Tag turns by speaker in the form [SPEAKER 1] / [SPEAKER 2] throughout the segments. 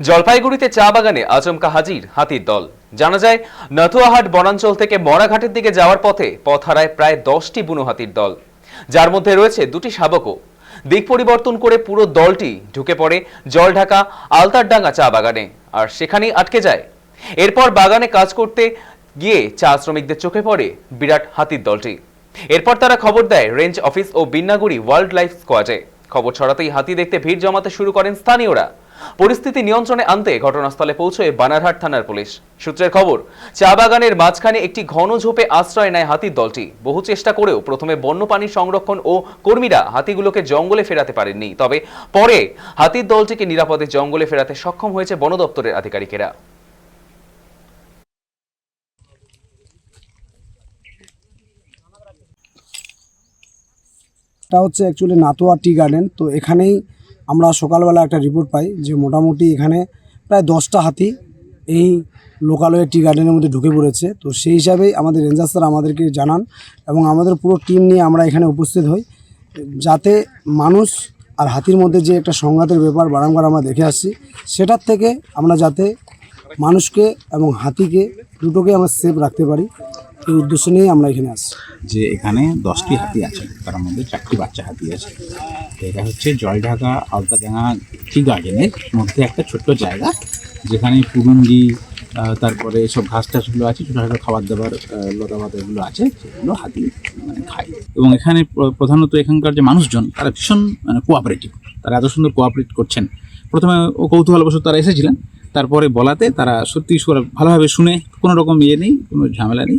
[SPEAKER 1] জলপাইগুড়িতে চা বাগানে আচমকা হাজির হাতির দল। জানা যায় নাথুয়াহাট বনাঞ্চল থেকে মরাঘাটের দিকে যাওয়ার পথে পথ প্রায় দশটি বুনো হাতির দল। যার মধ্যে রয়েছে দুটি শাবকও। দিক পরিবর্তন করে পুরো দলটি ঢুকে পড়ে জল ঢাকা আলতারডাঙ্গা চা বাগানে। আর সেখানেই আটকে যায়। এরপর বাগানে কাজ করতে গিয়ে চা শ্রমিকদের চোখে পড়ে বিরাট হাতির দলটি। এরপর তারা খবর দেয়, রেঞ্জ অফিস ও বিন্নাগুড়ি ওয়াইল্ড লাইফ স্কোয়াডে। খবর ছড়াতেই হাতি দেখতে ভিড় জমাতে শুরু করেন স্থানীয়রা। পরিস্থিতি নিয়ন্ত্রণে আনতে ঘটনাস্থলে পৌঁছয় বানারহাট থানার পুলিশ। সূত্রের খবর, চা বাগানের মাঝখানে একটি ঘন ঝোপে আশ্রয় নেয় হাতির দলটি। বহু চেষ্টা করেও প্রথমে বন্যপ্রাণী সংরক্ষণ ও কর্মীরা হাতিগুলোকে জঙ্গলে ফেরাতে পারেননি। তবে পরে হাতির দলটিকে নিরাপদে জঙ্গলে ফেরাতে সক্ষম হয়েছে বন দপ্তরের আধিকারিকেরা।
[SPEAKER 2] এটা হচ্ছে অ্যাকচুয়ালি নাতোয়া টি গার্ডেন তো এখানেই আমরা সকালবেলা একটা রিপোর্ট পাই যে মোটামুটি এখানে প্রায় দশটা হাতি এই লোকালয়ে টি গার্ডেনের মধ্যে ঢুকে পড়েছে। তো সেই হিসাবেই আমাদের রেঞ্জার স্যার আমাদেরকে জানান এবং আমাদের পুরো টিম নিয়ে আমরা এখানে উপস্থিত হই। যাতে মানুষ আর হাতির মধ্যে যে একটা সংঘাতের ব্যাপার বারংবার আমরা দেখে আসছি, সেটার থেকে আমরা যাতে মানুষকে এবং হাতিকে দুটোকে আমরা সেফ রাখতে পারি। এই উদ্দেশ্য নিয়ে আমরা এখানে আসি
[SPEAKER 3] যে এখানে দশটি হাতি আছে, তার মধ্যে চারটি বাচ্চা হাতি আছে। এটা হচ্ছে জলঢাকা আলতাডাঙ্গা টি গার্ডেনের মধ্যে একটা ছোট্ট জায়গা, যেখানে পুরুঙ্গি তারপরে সব ঘাস টাসগুলো আছে, ছোটোখাটো খাবার দাবার লতা পাতাগুলো আছে সেগুলো হাতি মানে খায়। এবং এখানে প্রধানত এখানকার যে মানুষজন, তারা ভীষণ মানে কোঅপারেটিভ তারা এত সুন্দর কোঅপারেট করছেন। প্রথমে ও কৌতূহলবশত তারা এসেছিলেন, তারপরে বলাতে তারা সত্যি ভালোভাবে শুনে, কোনো রকম ইয়ে নেই, কোনো ঝামেলা নেই।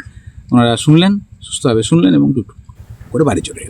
[SPEAKER 3] ওনারা শুনলেন সুস্থভাবে শুনলেন এবং দুটো করে বাড়ি চলে